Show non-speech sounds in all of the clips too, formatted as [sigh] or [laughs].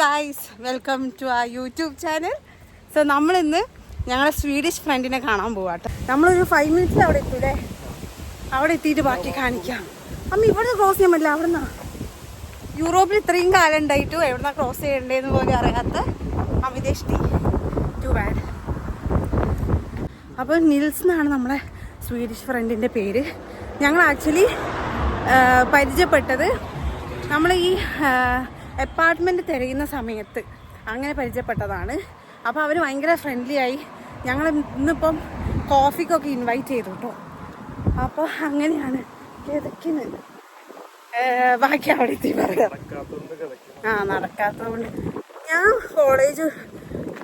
Guys welcome to ആ YouTube channel so നമ്മളിന്ന് ഞങ്ങളെ സ്വീഡിഷ് ഫ്രണ്ടിനെ കാണാൻ പോവാട്ടെ. നമ്മളൊരു ഫൈവ് മിനിറ്റ്സ് അവിടെ എത്തൂലേ? അവിടെ എത്തിയിട്ട് ബാക്കി കാണിക്കാം. അമ്മ ഇവിടെ ക്രോസ് ചെയ്യാൻ പറ്റില്ല. അവിടെ നിന്നാ യൂറോപ്പിൽ ഇത്രയും കാലം ഉണ്ടായിട്ടും എവിടുന്നാ ക്രോസ് ചെയ്യണ്ടേന്ന് പോലും അറിയാത്ത അമിതേഷ് ടി ടു ബാഡ് അപ്പോൾ നിൽസ് എന്നാണ് നമ്മളെ സ്വീഡിഷ് ഫ്രണ്ടിന്റെ പേര്. ഞങ്ങൾ ആക്ച്വലി പരിചയപ്പെട്ടത് നമ്മൾ ഈ അപ്പാർട്ട്മെന്റ് തിരയുന്ന സമയത്ത് അങ്ങനെ പരിചയപ്പെട്ടതാണ്. അപ്പോൾ അവർ ഭയങ്കര ഫ്രണ്ട്ലി ആയി ഞങ്ങൾ ഇന്നിപ്പം കോഫിക്കൊക്കെ ഇൻവൈറ്റ് ചെയ്തു കേട്ടോ അപ്പോൾ അങ്ങനെയാണ്. കിതക്കുന്നത് ബാക്കി അവിടെ എത്തി പറയാം. ആ നടക്കാത്തതുകൊണ്ട്. ഞാൻ കോളേജ്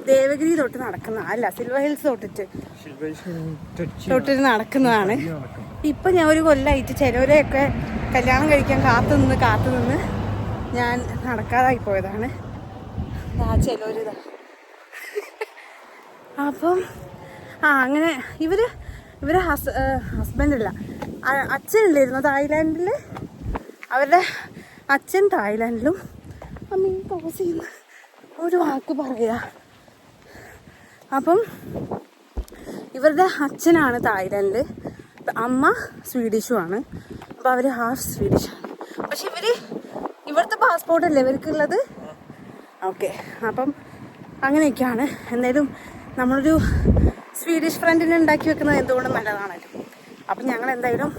ദേവഗിരി തൊട്ട് നടക്കുന്ന അല്ല സിൽവർ ഹിൽസ് തൊട്ടിട്ട് തൊട്ടിട്ട് നടക്കുന്നതാണ്. ഇപ്പം ഞാൻ ഒരു കൊല്ലായിട്ട് ചിലവരെയൊക്കെ കല്യാണം കഴിക്കാൻ കാത്തു നിന്ന് കാത്തു നിന്ന് ഞാൻ നടക്കാതായി പോയതാണ്. അപ്പം ആ അങ്ങനെ ഇവർ ഇവരെ ഹസ് ഹസ്ബൻഡ് അല്ല അ- അച്ഛനില്ലായിരുന്നു തായ്ലാൻഡിൽ അവരുടെ അച്ഛൻ തായ്ലാൻഡിലും. അമ്മയും പോസ് ചെയ്യുന്ന ഒരു വാക്ക് പറയാ. അപ്പം ഇവരുടെ അച്ഛനാണ് തായ്ലാൻഡിൽ അമ്മ സ്വീഡിഷുമാണ് അപ്പോൾ അവർ ഹാഫ് സ്വീഡിഷാണ്. പക്ഷെ ഇവർ ഇവിടുത്തെ പാസ്പോർട്ടല്ലേ ഇവർക്കുള്ളത് ഓക്കെ അപ്പം അങ്ങനെയൊക്കെയാണ് എന്തായാലും നമ്മളൊരു സ്വീഡിഷ് ഫ്രണ്ടിന് ഉണ്ടാക്കി വെക്കുന്നത് എന്തുകൊണ്ടും നല്ലതാണല്ലോ അപ്പം ഞങ്ങൾ എന്തായാലും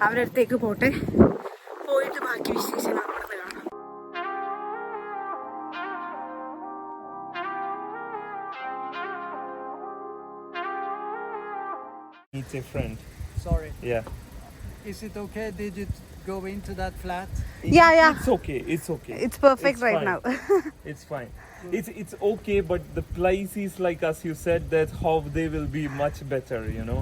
അവരടുത്തേക്ക് അടുത്തേക്ക് പോട്ടെ പോയിട്ട് ബാക്കി വിശേഷങ്ങൾ അവിടെ കാണാം It's a friend. Sorry. Yeah. Is it okay? Did you go into that flat? It- Yeah, yeah. It's okay. It's okay. It's perfect It's right fine. now. It's fine. It's it's okay, but the place is like as you said that how they will be much better. You know,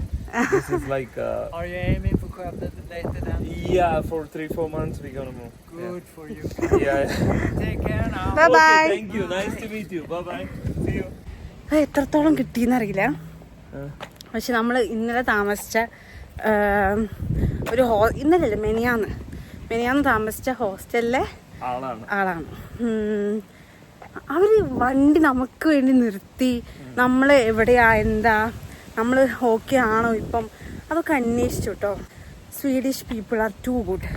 this is like uh, Are you aiming for Skövde later then? yeah, for three four months we're gonna move. Good yeah. for you. Yeah. yeah. Take care now. Bye bye. okay. Thank you. Nice to meet you. Bye bye. See you. എത്രത്തോളം കിട്ടിയെന്നറിയില്ല Uh, പക്ഷെ നമ്മൾ ഇന്നലെ താമസിച്ച ഒരു ഹോ ഇന്നലല്ലേ മെനിയാന്ന് മെനിയാന്ന് താമസിച്ച ഹോസ്റ്റലിലെ ആളാണ്. അവർ അവർ വണ്ടി നമുക്ക് വേണ്ടി നിർത്തി. നമ്മൾ എവിടെയാ എന്താ നമ്മൾ ഓക്കെ ആണോ ഇപ്പം? അതൊക്കെ അന്വേഷിച്ചു കേട്ടോ Swedish people are too good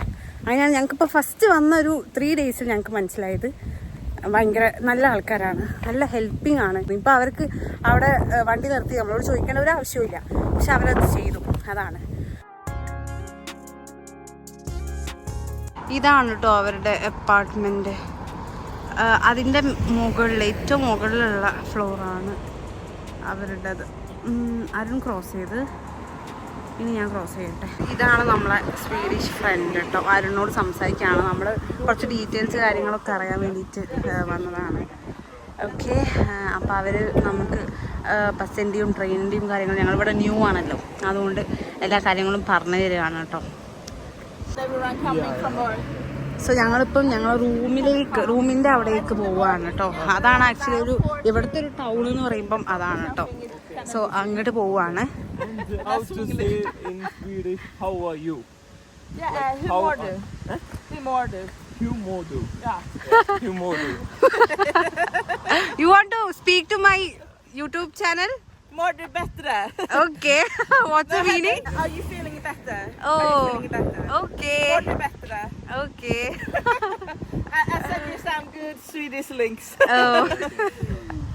അങ്ങനെ ഞങ്ങൾക്കിപ്പോൾ ഫസ്റ്റ് വന്ന ഒരു ത്രീ ഡേയ്സിൽ ഞങ്ങൾക്ക് മനസ്സിലായത് ഭയങ്കര നല്ല ആൾക്കാരാണ്. നല്ല ഹെൽപ്പിംഗ് ആണ്. ഇപ്പം അവർക്ക് അവിടെ വണ്ടി നിർത്തി. നമ്മളോട് ചോദിക്കേണ്ട ഒരു ആവശ്യമില്ല പക്ഷെ അവരത് ചെയ്തു. അതാണ്. ഇതാണ് കേട്ടോ അവരുടെ അപ്പാർട്ട്മെന്റ് അതിന്റെ മുകളിൽ ഏറ്റവും മുകളിലുള്ള ഫ്ലോറാണ് അവരുടേത്. അരുൺ ക്രോസ് ചെയ്ത്. ഇനി ഞാൻ ക്രോസ് ചെയ്യട്ടെ. ഇതാണ് നമ്മളെ സ്വീഡിഷ് ഫ്രണ്ട് കേട്ടോ അരുണിനോട് സംസാരിക്കുകയാണ് നമ്മൾ കുറച്ച് ഡീറ്റെയിൽസ് കാര്യങ്ങളൊക്കെ അറിയാൻ വേണ്ടിയിട്ട് വന്നതാണ്. ഓക്കെ അപ്പോൾ അവർ നമുക്ക് ബസ്സിന്റെയും ട്രെയിനിന്റെയും കാര്യങ്ങൾ ഞങ്ങളിവിടെ ന്യൂ ആണല്ലോ. അതുകൊണ്ട് എല്ലാ കാര്യങ്ങളും പറഞ്ഞു തരികയാണ് കേട്ടോ സോ ഞങ്ങളിപ്പം ഞങ്ങൾ റൂമിലേക്ക് റൂമിന്റെ അവിടേക്ക് പോവാണ് കേട്ടോ അതാണ് ആക്ച്വലി ഒരു ഇവിടുത്തെ ഒരു ടൗൺ എന്ന് പറയുമ്പം അതാണ് കേട്ടോ സോ അങ്ങോട്ട് du? You want to speak to my YouTube channel Mår du bättre? okay. what's the meaning? Are you feeling better? Oh, Are you feeling better? okay. Mår du bättre? Okay. I, I said you some good Swedish links. oh.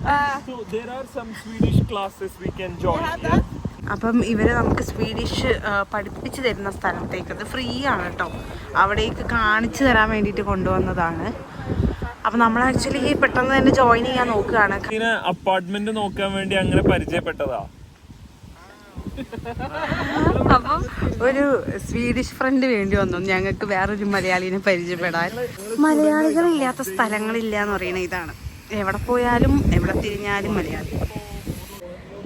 uh, So there are some Swedish classes we can join. You have yeah? that? അപ്പം ഇവരെ നമുക്ക് Swedish പഠിപ്പിച്ചു പഠിപ്പിച്ച് തരുന്ന സ്ഥലത്തേക്ക് അത് free ആണ് കേട്ടോ അവിടേക്ക് കാണിച്ചു തരാൻ വേണ്ടിയിട്ട് കൊണ്ടുവന്നതാണ് അപ്പം നമ്മൾ ആക്ച്വലി പെട്ടെന്ന് തന്നെ ജോയിൻ ചെയ്യാൻ നോക്കുകയാണ്. ഇങ്ങനെ അപ്പാർട്ട്മെന്റ് നോക്കാൻ വേണ്ടി അങ്ങനെ പരിചയപ്പെട്ടതാ. അപ്പം ഒരു സ്വീഡിഷ് ഫ്രണ്ട് വേണ്ടി വന്നു. ഞങ്ങൾക്ക് വേറൊരു മലയാളിനെ പരിചയപ്പെടാൻ. മലയാളികൾ ഇല്ലാത്ത സ്ഥലങ്ങളില്ല എന്ന് പറയുന്ന ഇതാണ്. എവിടെ പോയാലും എവിടെ തിരിഞ്ഞാലും മലയാളി.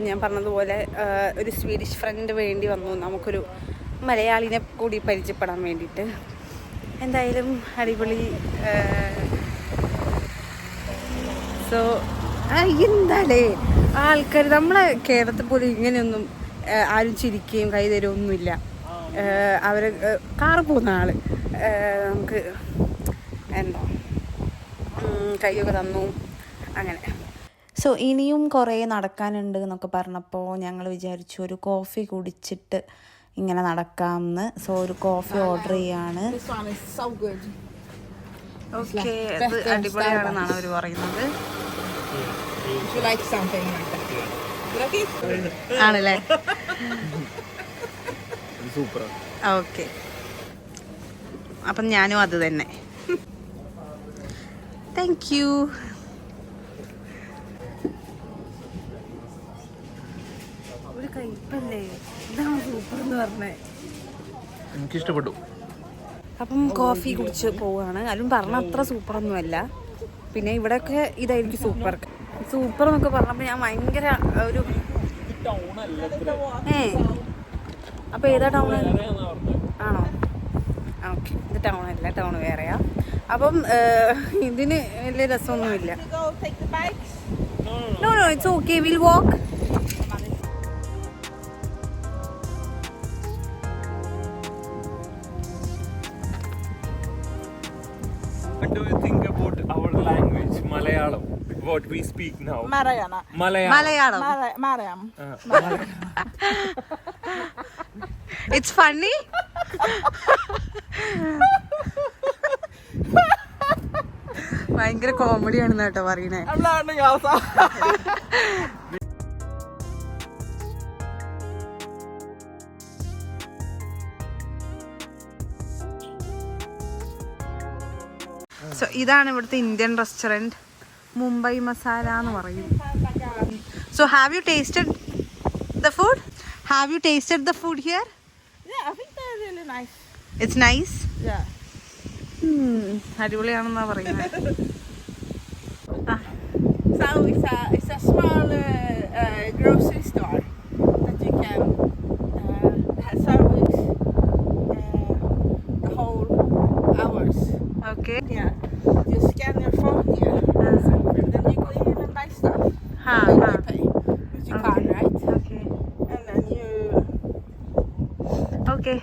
ഞാൻ പറഞ്ഞതുപോലെ ഒരു സ്വീഡിഷ് ഫ്രണ്ട് വേണ്ടി വന്നു. നമുക്കൊരു മലയാളിനെ കൂടി പരിചയപ്പെടാൻ വേണ്ടിയിട്ട്. എന്തായാലും അടിപൊളി സോ എന്താലേ? ആൾക്കാർ നമ്മളെ കേരളത്തിൽ പോലും ഇങ്ങനെയൊന്നും ആരും ചിരിക്കുകയും കൈ ഒന്നുമില്ല അവർ കാറ് പോകുന്ന ആൾ. നമുക്ക് എന്താ? കൈയൊക്കെ തന്നു. അങ്ങനെ. സോ ഇനിയും കുറേ നടക്കാനുണ്ട് എന്നൊക്കെ പറഞ്ഞപ്പോൾ ഞങ്ങൾ വിചാരിച്ചു ഒരു കോഫി കുടിച്ചിട്ട് ഇങ്ങനെ നടക്കാമെന്ന് സോ ഒരു കോഫി ഓർഡർ ചെയ്യാണ് This one is so good. Okay അത് അടിപൊളിയാണെന്നാണ് അവർ പറയുന്നത്. If you like something like that. You like it? ആണല്ലേ. ഓക്കെ അപ്പം ഞാനും അത് തന്നെ. താങ്ക് യു ഒരു കയ്പല്ലേ ഇതാണ് സൂപ്പർ എന്ന് പറഞ്ഞേ. എനിക്കിഷ്ടപ്പെട്ടു. അപ്പം കോഫി കുടിച്ച് പോവുകയാണ് ആരും പറഞ്ഞ അത്ര സൂപ്പറൊന്നുമല്ല. പിന്നെ ഇവിടെയൊക്കെ ഇതായിരിക്കും സൂപ്പർ. സൂപ്പർ എന്നൊക്കെ പറഞ്ഞപ്പോൾ ഞാൻ ഭയങ്കര ഒരു ഏ. അപ്പോൾ ഏതാ ടൗൺ? ആണോ? ഓക്കെ. ഇത് ടൗൺ അല്ല ടൗൺ വേറെയാ. അപ്പം ഇതിന് വലിയ രസമൊന്നുമില്ല. The bikes. No no think about our language, Malayalam? What we speak now? Mariana. Malayalam. Malayalam Mara- Mariam. It's funny ഭയങ്കര കോമഡി ആണെന്ന് കേട്ടോ പറയണേ സോ ഇതാണ് ഇവിടുത്തെ ഇന്ത്യൻ റെസ്റ്റോറന്റ് മുംബൈ മസാല എന്ന് പറയും. So have you tasted the food have you tasted the food here it's nice അടിപൊളിയാണെന്നാ പറയുന്നത് [laughs] Yeah. Scan phone here, and then you go in and buy stuff. Ha, then ha. you pay with your card, right? Okay. And then you Okay.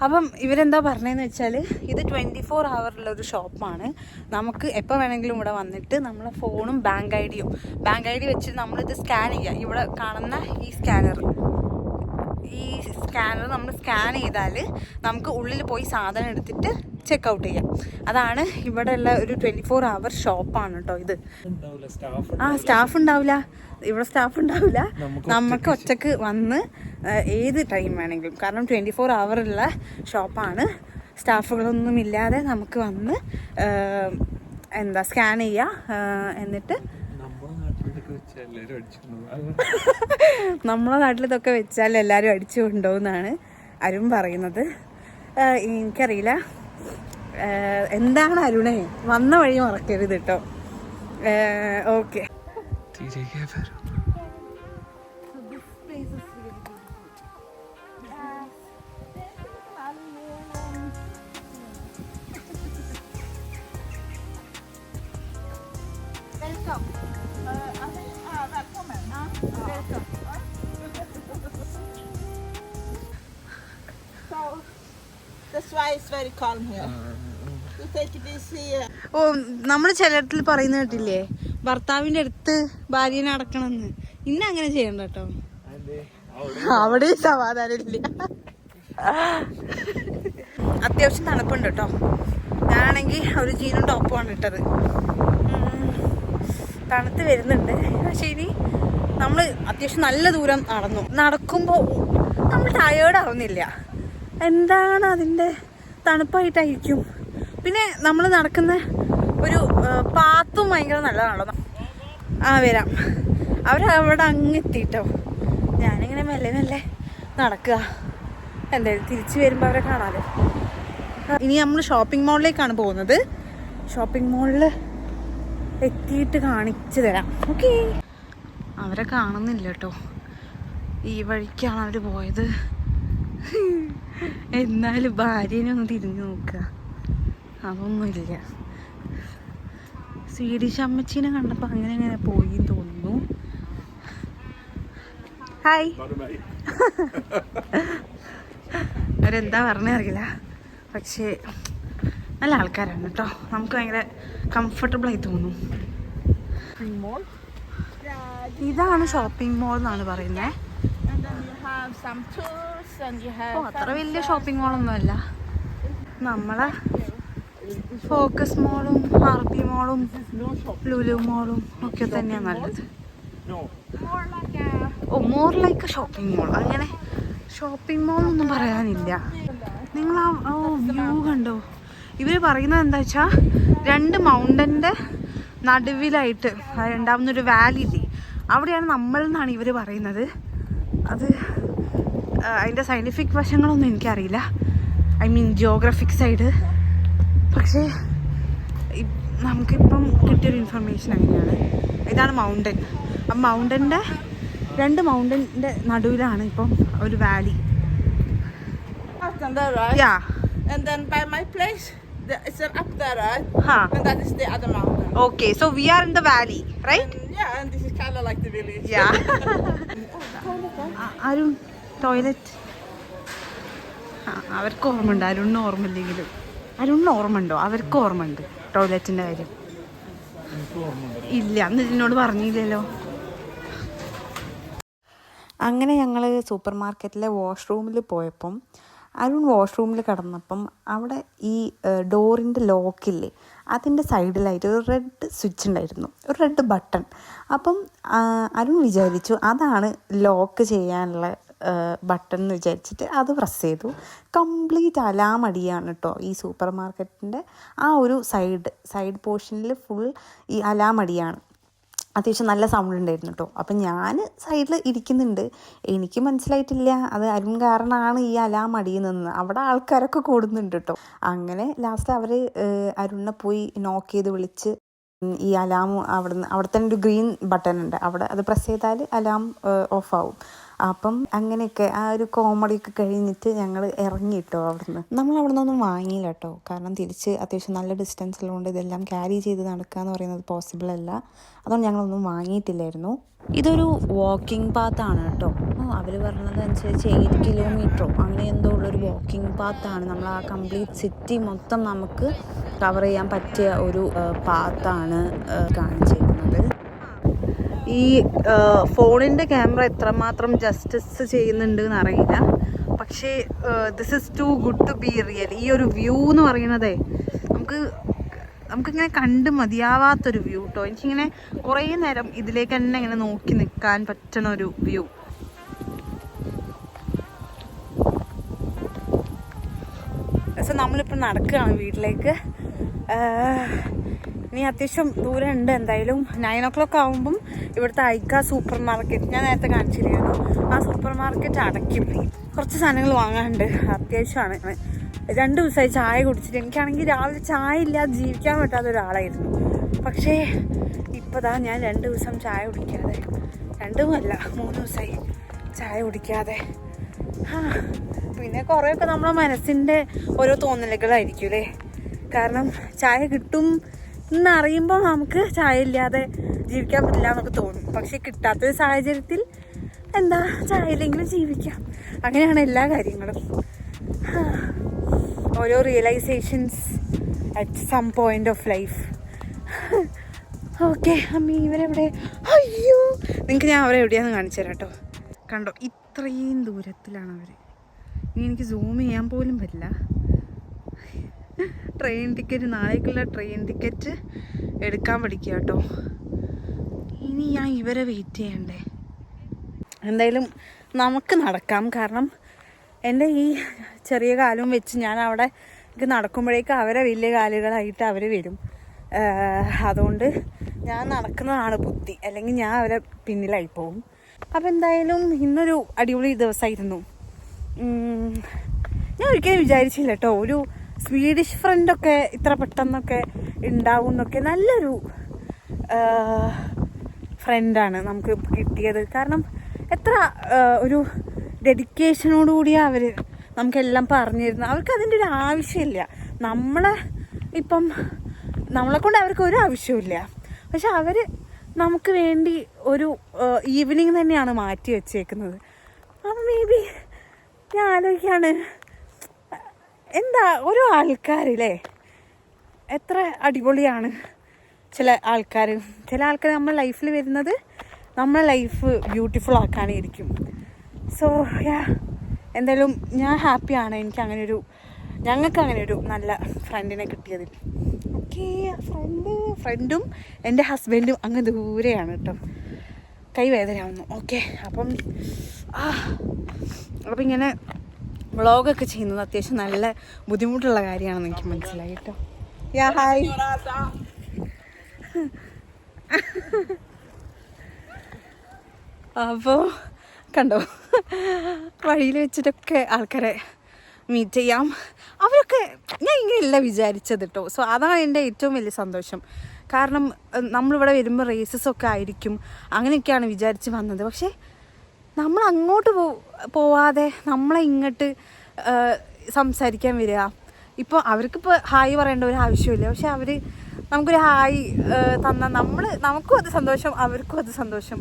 അപ്പം ഇവരെന്താ പറഞ്ഞതെന്ന് വെച്ചാൽ ഇത് twenty four ഹവറുള്ള ഒരു ഷോപ്പാണ് നമുക്ക് എപ്പോൾ വേണമെങ്കിലും ഇവിടെ വന്നിട്ട് നമ്മളെ ഫോണും ബാങ്ക് ഐ ഡിയും ബാങ്ക് ഐ ഡി വെച്ചിട്ട് നമ്മളിത് സ്കാൻ ചെയ്യുക ഇവിടെ കാണുന്ന ഈ സ്കാനർ ഈ സ്കാനർ നമ്മൾ സ്കാൻ ചെയ്താൽ നമുക്ക് ഉള്ളിൽ പോയി സാധനം എടുത്തിട്ട് ചെക്ക് ഔട്ട് ചെയ്യാം. അതാണ് ഇവിടെയുള്ള ഒരു ട്വന്റി ഫോർ അവർ ഷോപ്പാണ് കേട്ടോ ഇത്. ആ സ്റ്റാഫ് ഉണ്ടാവില്ല. ഇവിടെ സ്റ്റാഫ് ഉണ്ടാവില്ല. നമുക്ക് ഒറ്റയ്ക്ക് വന്ന് ഏത് ടൈം വേണമെങ്കിലും. കാരണം ട്വന്റി ഫോർ ഉള്ള ഷോപ്പാണ് സ്റ്റാഫുകളൊന്നും ഇല്ലാതെ നമുക്ക് വന്ന് എന്താ സ്കാൻ ചെയ്യുക ആ, എന്നിട്ട് നമ്മളെ നാട്ടിൽ ഇതൊക്കെ [laughs] വെച്ചാൽ എല്ലാവരും അടിച്ചു എന്നാണ് അരും പറയുന്നത്. എനിക്കറിയില്ല. എന്താണ് അരുണേ വന്ന വഴി മറക്കരുത് കേട്ടോ ഓക്കെ തിരികെ വരും Uh, so, the sky is very calm here. Uh. ഓ നമ്മൾ ചിലയിടത്തിൽ പറയുന്ന കേട്ടില്ലേ? ഭർത്താവിന്റെ അടുത്ത് ഭാര്യനെ അടക്കണമെന്ന്. ഇന്ന് അങ്ങനെ ചെയ്യണ്ട കേട്ടോ. അവിടെ സമാധാനമില്ല അത്യാവശ്യം തണുപ്പുണ്ട് കേട്ടോ. ഞാനാണെങ്കിൽ ഒരു ജീനും ടോപ്പുമാണ് ഇട്ടത്. തണുത്ത് വരുന്നുണ്ട്. പക്ഷേ ഇനി നമ്മൾ അത്യാവശ്യം നല്ല ദൂരം നടന്നു. നടക്കുമ്പോൾ നമ്മൾ ടയേർഡ് ആവുന്നില്ല. എന്താണ് അതിന്റെ തണുപ്പായിട്ടായിരിക്കും? പിന്നെ നമ്മൾ നടക്കുന്ന ഒരു പാത്തും ഭയങ്കര നല്ലതാണല്ലോ. ആ വരാം. അവരവിടെ അങ്ങ് എത്തിയിട്ടോ ഞാനിങ്ങനെ മെല്ലെ മെല്ലെ നടക്കുക. എന്തായാലും തിരിച്ചു വരുമ്പോൾ അവരെ കാണാമല്ലോ ഇനി നമ്മൾ ഷോപ്പിംഗ് മോളിലേക്കാണ് പോകുന്നത്. ഷോപ്പിംഗ് മോളിൽ എത്തിയിട്ട് കാണിച്ചു തരാം. ഓക്കെ അവരെ കാണുന്നില്ല കേട്ടോ ഈ വഴിക്കാണ് അവർ പോയത്. [laughs] എന്നാലും ഭാര്യനെ ഒന്ന് തിരിഞ്ഞു നോക്കുക. അതൊന്നുമില്ല. സ്വീഡിഷ് അമ്മച്ചീനെ കണ്ടപ്പോൾ അങ്ങനെ അങ്ങനെ പോയി തോന്നുന്നു. ഹായ് അവരെന്താ പറഞ്ഞറിയില്ല പക്ഷേ നല്ല ആൾക്കാരാണ് കേട്ടോ. നമുക്ക് ഭയങ്കര കംഫർട്ടബിൾ ആയി തോന്നും ഇതാണ് ഷോപ്പിംഗ് മോൾ എന്നാണ് പറയുന്നത് അത്ര വലിയ ഷോപ്പിംഗ് മോളൊന്നുമല്ല നമ്മളെ ഫോക്കസ് മോളും ആർ മോളും ലുലു മോളും ഒക്കെ തന്നെയാണ് നല്ലത്. Oh more like shopping mall അങ്ങനെ ഷോപ്പിംഗ് മോൾ ഒന്നും പറയാനില്ല. നിങ്ങൾ ആ ഓ വ്യൂ കണ്ടോ? ഇവർ പറയുന്നത് എന്താ വെച്ചാൽ രണ്ട് മൗണ്ടന്റെ നടുവിലായിട്ട് ഉണ്ടാവുന്നൊരു വാലി ഇല്ലേ അവിടെയാണ് നമ്മൾ എന്നാണ് ഇവർ പറയുന്നത്. അത് അതിന്റെ സയന്റിഫിക് വശങ്ങളൊന്നും എനിക്കറിയില്ല. ഐ മീൻ ജിയോഗ്രഫിക് സൈഡ് പക്ഷേ നമുക്കിപ്പം കിട്ടിയൊരു ഇൻഫർമേഷൻ അങ്ങനെയാണ്. ഇതാണ് മൗണ്ടൻ ആ മൗണ്ടന്റെ രണ്ട് മൗണ്ടന്റെ നടുവിലാണ് ഇപ്പം ഒരു valley okay so we are in the valley ആരും ടോയ്ലറ്റ് അവർക്ക് ഓർമ്മ ഉണ്ട് ആരും ഓർമ്മ ഇല്ലെങ്കിലും അരുണിന് ഓർമ്മയുണ്ടോ? അവർക്ക് ഓർമ്മയുണ്ട് ടോയ്ലറ്റിന്റെ കാര്യം. ഇല്ല അന്ന് ഇതിനോട് പറഞ്ഞില്ലല്ലോ. അങ്ങനെ ഞങ്ങൾ സൂപ്പർ മാർക്കറ്റിലെ വാഷ്റൂമിൽ പോയപ്പം അരുൺ വാഷ്റൂമിൽ കിടന്നപ്പം അവിടെ ഈ ഡോറിന്റെ ലോക്കില്ലേ അതിന്റെ സൈഡിലായിട്ട് ഒരു റെഡ് സ്വിച്ച് ഉണ്ടായിരുന്നു ഒരു റെഡ് ബട്ടൺ. അപ്പം അരുൺ വിചാരിച്ചു അതാണ് ലോക്ക് ചെയ്യാനുള്ള ബട്ടൺ എന്ന് വിചാരിച്ചിട്ട് അത് പ്രസ് ചെയ്തു. കംപ്ലീറ്റ് അലാമടിയാണ് കേട്ടോ ഈ സൂപ്പർ മാർക്കറ്റിന്റെ ആ ഒരു സൈഡ് സൈഡ് പോർഷനിൽ ഫുൾ ഈ അലാമടിയാണ്. അത്യാവശ്യം നല്ല സൗണ്ട് ഉണ്ടായിരുന്നു കേട്ടോ അപ്പം ഞാൻ സൈഡിൽ ഇരിക്കുന്നുണ്ട്. എനിക്ക് മനസ്സിലായിട്ടില്ല. അത് അരുൺ കാരണമാണ് ഈ അലാം അടിയുന്നത് അവിടെ ആൾക്കാരൊക്കെ കൂടുന്നുണ്ട് കേട്ടോ അങ്ങനെ ലാസ്റ്റ് അവർ അരുണിനെ പോയി നോക്ക് ചെയ്ത് വിളിച്ച് ഈ അലാം അവിടെ നിന്ന് അവിടെ തന്നെ ഒരു ഗ്രീൻ ബട്ടൺ ഉണ്ട്. അവിടെ അത് പ്രസ് ചെയ്താൽ അലാം ഓഫ് ആവും. അപ്പം അങ്ങനെയൊക്കെ ആ ഒരു കോമഡി ഒക്കെ കഴിഞ്ഞിട്ട് ഞങ്ങൾ ഇറങ്ങി കേട്ടോ അവിടുന്ന്. നമ്മൾ അവിടെ നിന്നൊന്നും വാങ്ങിയില്ല കേട്ടോ കാരണം തിരിച്ച് അത്യാവശ്യം നല്ല ഡിസ്റ്റൻസ് ഉള്ളതുകൊണ്ട് ഇതെല്ലാം ക്യാരി ചെയ്ത് നടക്കുക എന്ന് പറയുന്നത് പോസിബിൾ അല്ല. അതുകൊണ്ട് ഞങ്ങളൊന്നും വാങ്ങിയിട്ടില്ലായിരുന്നു. ഇതൊരു വാക്കിംഗ് പാത്താണ് കേട്ടോ അവർ പറഞ്ഞത് അനുസരിച്ച് എയ്റ്റ് കിലോമീറ്ററോ അങ്ങനെ എന്തോ ഉള്ളൊരു വാക്കിംഗ് പാത്താണ് നമ്മൾ ആ കംപ്ലീറ്റ് സിറ്റി മൊത്തം നമുക്ക് കവർ ചെയ്യാൻ പറ്റിയ ഒരു പാത്താണ് കാണിച്ചിരിക്കുന്നത് ഈ ഫോണിന്റെ ക്യാമറ എത്രമാത്രം ജസ്റ്റിസ് ചെയ്യുന്നുണ്ട് എന്ന് അറിയില്ല പക്ഷേ this is too good to be real ഈ ഒരു വ്യൂ എന്ന് പറയുന്നതേ നമുക്ക് നമുക്കിങ്ങനെ കണ്ട് മതിയാവാത്തൊരു വ്യൂ കേട്ടോ എനിക്കിങ്ങനെ കുറേ നേരം ഇതിലേക്ക് തന്നെ ഇങ്ങനെ നോക്കി നിൽക്കാൻ പറ്റണ ഒരു വ്യൂ പക്ഷെ നമ്മളിപ്പോൾ നടക്കുകയാണ് വീട്ടിലേക്ക്. ഇനി അത്യാവശ്യം ദൂരം ഉണ്ട് എന്തായാലും നയൻ ഓ ക്ലോക്ക് ആകുമ്പം ഇവിടുത്തെ ഐക്ക സൂപ്പർ മാർക്കറ്റ് ഞാൻ നേരത്തെ കാണിച്ചിരുന്നു. ആ സൂപ്പർ മാർക്കറ്റ് അടയ്ക്കും. കുറച്ച് സാധനങ്ങൾ വാങ്ങാനുണ്ട്. അത്യാവശ്യമാണ്. രണ്ട് ദിവസമായി ചായ കുടിച്ചിട്ട് എനിക്കാണെങ്കിൽ രാവിലെ ചായ ഇല്ലാതെ ജീവിക്കാൻ പറ്റാത്ത ഒരാളായിരുന്നു. പക്ഷേ ഇപ്പതാ ഞാൻ രണ്ട് ദിവസം ചായ കുടിക്കാതെ രണ്ടുമല്ല മൂന്ന് ദിവസമായി ചായ കുടിക്കാതെ. ആ, പിന്നെ കുറേയൊക്കെ നമ്മളെ മനസ്സിന്റെ ഓരോ തോന്നലുകളായിരിക്കും അല്ലേ? കാരണം ചായ കിട്ടും എന്നറിയുമ്പോൾ നമുക്ക് ചായ ഇല്ലാതെ ജീവിക്കാൻ പറ്റില്ല എന്നൊക്കെ തോന്നും. പക്ഷെ കിട്ടാത്തൊരു സാഹചര്യത്തിൽ എന്താ ചായ ഇല്ലെങ്കിലും ജീവിക്കാം. അങ്ങനെയാണ് എല്ലാ കാര്യങ്ങളും. ഓരോ realisations at some point of life okay അമ്മ ഇവരെവിടെ? അയ്യോ നിങ്ങൾക്ക് ഞാൻ അവരെ എവിടെയാന്ന് കാണിച്ചു തരാം കേട്ടോ. കണ്ടോ ഇത്രയും ദൂരത്തിലാണ് അവർ ഇനി എനിക്ക് സൂം ചെയ്യാൻ പോലും പറ്റില്ല. ട്രെയിൻ ടിക്കറ്റ് നാളേക്കുള്ള ട്രെയിൻ ടിക്കറ്റ് എടുക്കാൻ പഠിക്കുക കേട്ടോ. ഇനി ഞാൻ ഇവരെ വെയിറ്റ് ചെയ്യണ്ടേ. എന്തായാലും നമുക്ക് നടക്കാം. കാരണം എന്റെ ഈ ചെറിയ കാലും വെച്ച് ഞാൻ അവിടെ നടക്കുമ്പോഴേക്ക് അവരെ വലിയ കാലുകളായിട്ട് അവർ വരും. അതുകൊണ്ട് ഞാൻ നടക്കുന്നതാണ് ബുദ്ധി. അല്ലെങ്കിൽ ഞാൻ അവരെ പിന്നിലായി പോകും അപ്പം എന്തായാലും ഇന്നൊരു അടിപൊളി ദിവസമായിരുന്നു. ഞാൻ ഒരിക്കലും വിചാരിച്ചില്ല കേട്ടോ. ഒരു സ്വീഡിഷ് ഫ്രണ്ടൊക്കെ ഇത്ര പെട്ടെന്നൊക്കെ ഉണ്ടാവും എന്നൊക്കെ നല്ലൊരു ഫ്രണ്ടാണ് നമുക്ക് കിട്ടിയത്. കാരണം എത്ര ഒരു ഡെഡിക്കേഷനോടുകൂടിയാണ് അവർ നമുക്കെല്ലാം പറഞ്ഞിരുന്നത്. അവർക്ക് അതിന്റെ ഒരു ആവശ്യമില്ല. നമ്മളെ ഇപ്പം നമ്മളെ കൊണ്ട് അവർക്ക് ഒരു ആവശ്യമില്ല പക്ഷെ അവർ നമുക്ക് വേണ്ടി ഒരു ഈവനിങ് തന്നെയാണ് മാറ്റി വെച്ചേക്കുന്നത്. അപ്പം മേ ബി ഞാൻ ആലോചിക്കാണ്. എന്താ ഓരോ ആൾക്കാരില്ലേ? എത്ര അടിപൊളിയാണ് ചില ആൾക്കാർ ചില ആൾക്കാർ നമ്മുടെ ലൈഫിൽ വരുന്നത് നമ്മുടെ ലൈഫ് ബ്യൂട്ടിഫുൾ ആക്കാനായിരിക്കും സോ യാ എന്തായാലും ഞാൻ ഹാപ്പിയാണ് എനിക്ക് അങ്ങനെ ഒരു ഞങ്ങൾക്ക് അങ്ങനെ ഒരു നല്ല ഫ്രണ്ടിനെ കിട്ടിയതിൽ ഓക്കെ ഫ്രണ്ട് ഫ്രണ്ടും എന്റെ ഹസ്ബൻഡും അങ്ങ് ദൂരെയാണ് കേട്ടോ. കൈ വേദനയാവുന്നു ഓക്കെ അപ്പം ആ അപ്പം ഇങ്ങനെ വ്ളോഗൊക്കെ ചെയ്യുന്നത് അത്യാവശ്യം നല്ല ബുദ്ധിമുട്ടുള്ള കാര്യമാണെന്ന് എനിക്ക് മനസ്സിലായി കേട്ടോ. Yeah hi. അപ്പോൾ കണ്ടോ? വഴിയിൽ വെച്ചിട്ടൊക്കെ ആൾക്കാരെ മീറ്റ് ചെയ്യാം. അവരൊക്കെ ഞാൻ ഇങ്ങനെയല്ല വിചാരിച്ചത് കേട്ടോ. സോ അതാണ് എന്റെ ഏറ്റവും വലിയ സന്തോഷം. കാരണം നമ്മളിവിടെ വരുമ്പോൾ റേസസ് ഒക്കെ ആയിരിക്കും. അങ്ങനെയൊക്കെയാണ് വിചാരിച്ച് വന്നത്. പക്ഷേ നമ്മൾ അങ്ങോട്ട് പോ പോവാതെ നമ്മളെ ഇങ്ങോട്ട് സംസാരിക്കാൻ വരിക. ഇപ്പോൾ അവർക്കിപ്പോൾ ഹായ് പറയേണ്ട ഒരു ആവശ്യമില്ല. പക്ഷെ അവർ നമുക്കൊരു ഹായ് തന്ന നമ്മൾ നമുക്കും അത് സന്തോഷം അവർക്കും അത് സന്തോഷം.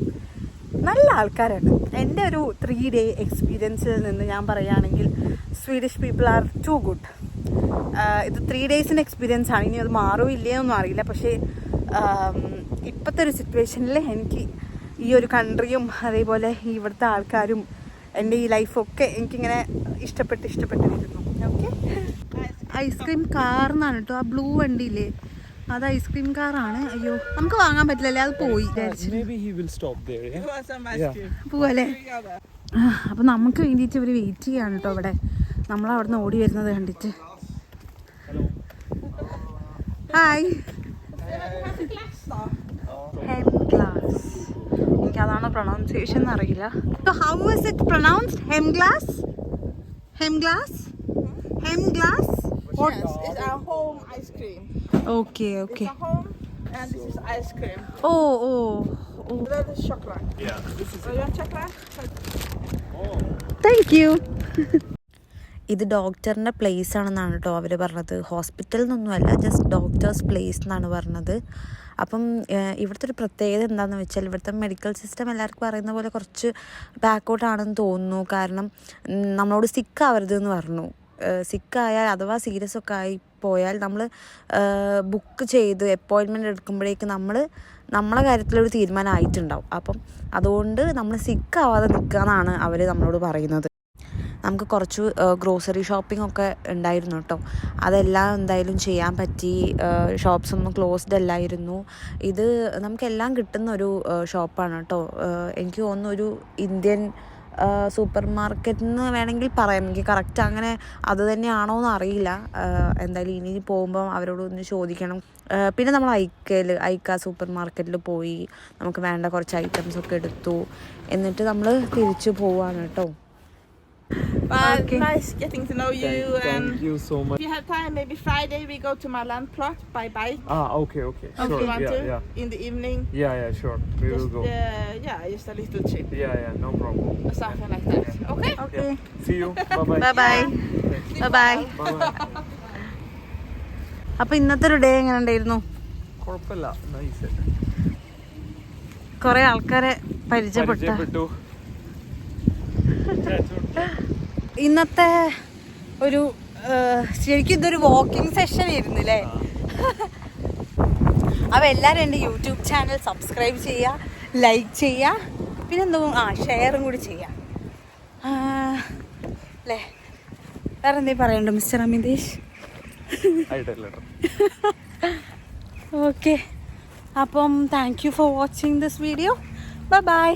നല്ല ആൾക്കാരാണ്. എന്റെ ഒരു ത്രീ ഡേ എക്സ്പീരിയൻസിൽ നിന്ന് ഞാൻ പറയുകയാണെങ്കിൽ Swedish people are too good ഇത് ത്രീ ഡേയ്സിന്റെ എക്സ്പീരിയൻസ് ആണ്. ഇനി അത് മാറുമില്ലേ ഒന്നും അറിയില്ല. പക്ഷേ ഇപ്പോഴത്തെ ഒരു സിറ്റുവേഷനിൽ എനിക്ക് ഈ ഒരു കൺട്രിയും അതേപോലെ ഇവിടുത്തെ ആൾക്കാരും എന്റെ ഈ ലൈഫൊക്കെ എനിക്കിങ്ങനെ ഇഷ്ടപ്പെട്ട് ഇഷ്ടപ്പെട്ട് വരുന്നു ഓക്കെ ഐസ്ക്രീം കാർന്നാണ് കേട്ടോ ആ ബ്ലൂ വണ്ടിയില്ലേ? അത് ഐസ്ക്രീം കാറാണ് അയ്യോ നമുക്ക് വാങ്ങാൻ പറ്റില്ലല്ലേ? അത് പോയി? പോവല്ലേ? അപ്പൊ നമുക്ക് വേണ്ടിയിട്ട് ഇവർ വെയിറ്റ് ചെയ്യാണ് കേട്ടോ അവിടെ. നമ്മൾ അവിടെ നിന്ന് ഓടി വരുന്നത് കണ്ടിട്ട്. ഹായ് ഹെം ഗ്ലാസ് എനിക്ക് അതാണ് പ്രൊണൗൺസിയേഷൻ അറിയില്ല how is it pronounced Hemglass Hemglass Hemglass. Okay okay. Oh oh thank you ഇത് ഡോക്ടറിന്റെ പ്ലേസ് ആണെന്നാണ് കേട്ടോ അവർ പറഞ്ഞത്. ഹോസ്പിറ്റൽ നിന്നൊന്നുമല്ല ജസ്റ്റ് ഡോക്ടേഴ്സ് പ്ലേസ് എന്നാണ് പറഞ്ഞത്. അപ്പം ഇവിടുത്തെ ഒരു പ്രത്യേകത എന്താണെന്ന് വെച്ചാൽ ഇവിടുത്തെ മെഡിക്കൽ സിസ്റ്റം എല്ലാവർക്കും അറിയുന്ന പോലെ കുറച്ച് ബാക്കോട്ടാണെന്ന് തോന്നുന്നു. കാരണം നമ്മളോട് സിക്ക് ആവരുത് എന്ന് പറഞ്ഞു സിക്കായാൽ അഥവാ സീരിയസ് ഒക്കെ ആയി പോയാൽ നമ്മൾ ബുക്ക് ചെയ്ത് അപ്പോയിൻമെന്റ് എടുക്കുമ്പോഴേക്ക് നമ്മൾ നമ്മളെ കാര്യത്തിലൊരു തീരുമാനം ആയിട്ടുണ്ടാവും അപ്പം അതുകൊണ്ട് നമ്മൾ സിക്കാവാതെ നിൽക്കുക എന്നാണ് അവർ നമ്മളോട് പറയുന്നത്. നമുക്ക് കുറച്ച് ഗ്രോസറി ഷോപ്പിംഗ് ഒക്കെ ഉണ്ടായിരുന്നു കേട്ടോ. അതെല്ലാം എന്തായാലും ചെയ്യാൻ പറ്റി. ഷോപ്സ് ഒന്നും ക്ലോസ്ഡ് അല്ലായിരുന്നു. ഇത് നമുക്കെല്ലാം കിട്ടുന്ന ഒരു ഷോപ്പാണ് കേട്ടോ. എനിക്ക് തോന്നുന്നു ഒരു ഇന്ത്യൻ സൂപ്പർ മാർക്കറ്റ് എന്ന് വേണമെങ്കിൽ പറയാം. എനിക്ക് കറക്റ്റ് അങ്ങനെ അത് തന്നെയാണോ എന്ന് അറിയില്ല. എന്തായാലും ഇനി പോകുമ്പോൾ അവരോട് ഒന്ന് ചോദിക്കണം. പിന്നെ നമ്മൾ ഐക്കയിൽ ഐക്ക സൂപ്പർ മാർക്കറ്റിൽ പോയി നമുക്ക് വേണ്ട കുറച്ച് ഐറ്റംസ് ഒക്കെ എടുത്തു. എന്നിട്ട് നമ്മൾ തിരിച്ചു പോവാണ് കേട്ടോ. But Okay. nice getting to know you. Thank, and thank you so much. if you have time, maybe Friday we go to my land plot by bike. Ah, okay, okay. If Sure. you want Yeah, to yeah. in the evening. Yeah, yeah, sure. We will Just go. uh, yeah, just a little trip Yeah, yeah, no problem. or something like that. Okay. Okay. Yeah. See you. Bye bye. Bye bye. Bye bye. അപ്പോൾ ഇന്നത്തെ ഒരു day എങ്ങനെ ഉണ്ടായിരുന്നു കുഴപ്പമില്ല nice കുറേ ആൾക്കാരെ പരിചയപ്പെട്ട പരിചയപ്പെട്ടു ഇന്നത്തെ ഒരു ശരിക്കും ഇതൊരു വാക്കിംഗ് സെഷൻ ആയിരുന്നു അല്ലേ അപ്പോൾ എല്ലാവരും എന്റെ യൂട്യൂബ് ചാനൽ സബ്സ്ക്രൈബ് ചെയ്യുക ലൈക്ക് ചെയ്യുക പിന്നെ എന്തോ ആ ഷെയറും കൂടി ചെയ്യുക ആ, അല്ലേ വേറെ എന്തേ പറയണ്ടോ മിസ്റ്റർ അമിതേഷ്? [laughs] ഓക്കെ അപ്പം thank you for watching this video bye bye